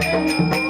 Thank you.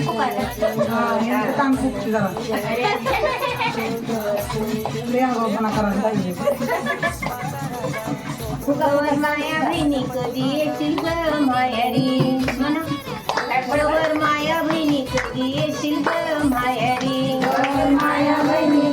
माया बहिणी कधी येशील माया बहिणी कधी येशील माया बहिणी.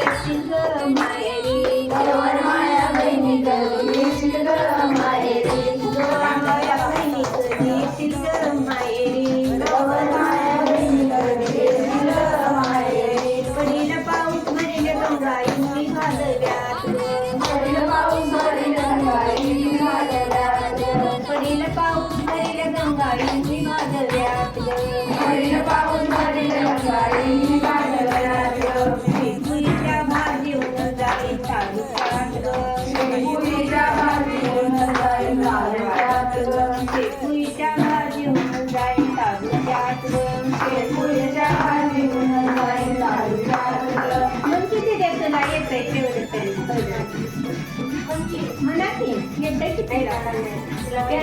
Shri Ram.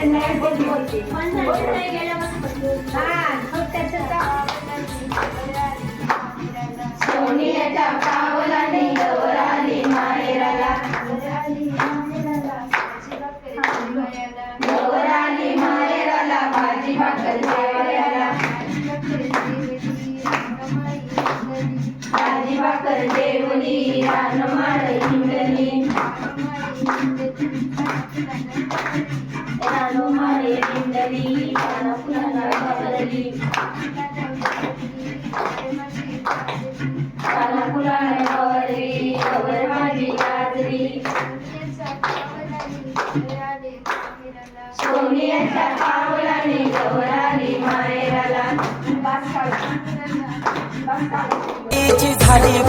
संध्याकाळी बोलती बोलती पण सोनियाच्या पावलाने गवराली माहेराला. सोनियाच्या पावलाने गवराली मायराला झाली